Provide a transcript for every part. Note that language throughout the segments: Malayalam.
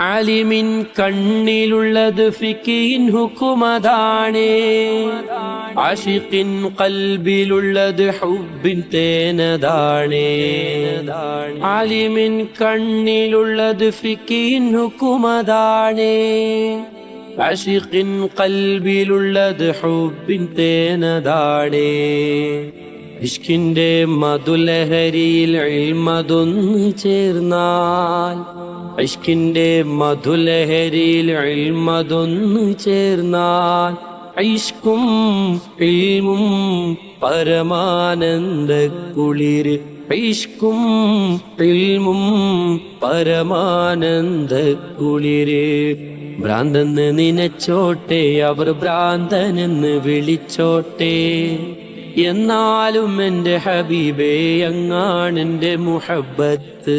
അലിമിൻ കണ്ണിലുള്ളത് ഫിക്കിൻ ഹുക്കുമതാണേ. ആഷിഖിൻ കൽബിലുള്ളത് ഹുബിൻ തേനതാണേ. അലിമിൻ കണ്ണിലുള്ളത് ഫിക്കിൻ ഹുക്കുമതാണേ. ആഷിഖിൻ കൽബിലുള്ളത് ഹുബിൻ തേനതാണേ. ഇഷ്കിന്റെ മധുലഹരിയിൽ മതൊന്ന് ചേർന്നാൽ ഇഷ്കിന്റെ മധുലഹരിയിൽ ഇൽമതൊന്നു ചേർന്നാൽ ഐഷ്കും ഇൽമും പരമാനന്ദ കുളിര്. ഐഷ്കും ഇൽമും പരമാനന്ദ കുളിര്. ഭ്രാന്തെന്ന് നിനച്ചോട്ടെ അവർ ഭ്രാന്തനെന്ന് വിളിച്ചോട്ടെ. എന്നാലും എന്റെ ഹബീബേ അങ്ങാണെന്റെ മുഹബത്ത്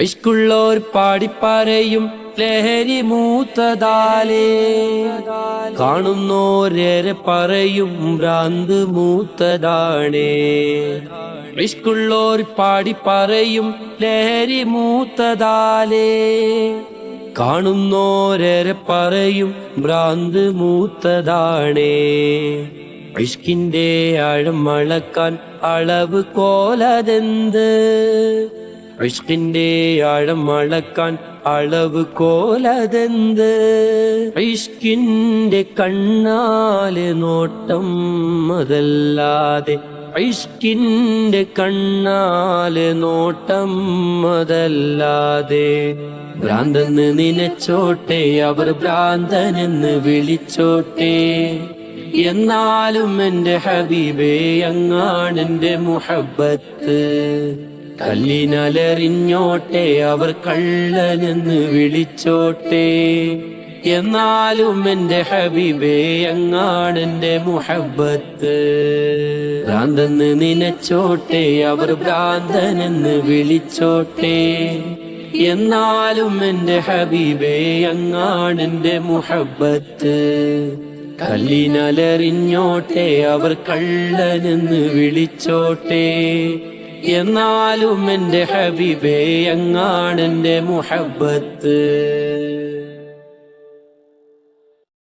ഐഷ്കുള്ളോർ പാടിപ്പാരയും ലഹരി മൂത്തതാലേ. കാണുന്നോരേറെ പറയും ഭ്രാന്ത് മൂത്തതാണേ. വൈഷ്കുള്ളോർ പാടിപ്പാരയും ലഹരി മൂത്തതാലേ. കാണുന്നോരേറെ പറയും ഭ്രാന്ത് മൂത്തതാണേ. ഇഷ്കിന്റെ ആഴം അളക്കാൻ അളവ് കോലതെന്ത്? ഇഷ്കിന്റെ ആഴം അളക്കാൻ അളവ് കോലതെന്ത്? ഇഷ്കിന്റെ കണ്ണാലെ നോട്ടം അതല്ലാതെ ഇഷ്കിന്റെ കണ്ണാലെ നോട്ടം അതല്ലാതെ ഭ്രാന്തെന്ന് നിനച്ചോട്ടെ അവർ ഭ്രാന്തനെന്ന് വിളിച്ചോട്ടെ. എന്നാലും എന്റെ ഹബീബേ അങ്ങാണെന്റെ മുഹബത്ത് കല്ലിനലറിഞ്ഞോട്ടെ അവർ കള്ളനെന്ന് വിളിച്ചോട്ടെ. എന്നാലും എന്റെ ഹബീബേ അങ്ങാണെന്റെ മുഹബത്ത് ഭ്രാന്തെന്ന് നിനച്ചോട്ടെ അവർ ഭ്രാന്തനെന്ന് വിളിച്ചോട്ടെ. എന്നാലും എന്റെ ഹബീബേ അങ്ങാണെന്റെ മുഹബത്ത് കല്ലിനലറിഞ്ഞോട്ടെ അവർ കള്ളനെന്ന് വിളിച്ചോട്ടെ. എന്നാലും എന്റെ ഹബീബേ അങ്ങാണെന്റെ മുഹബത്ത്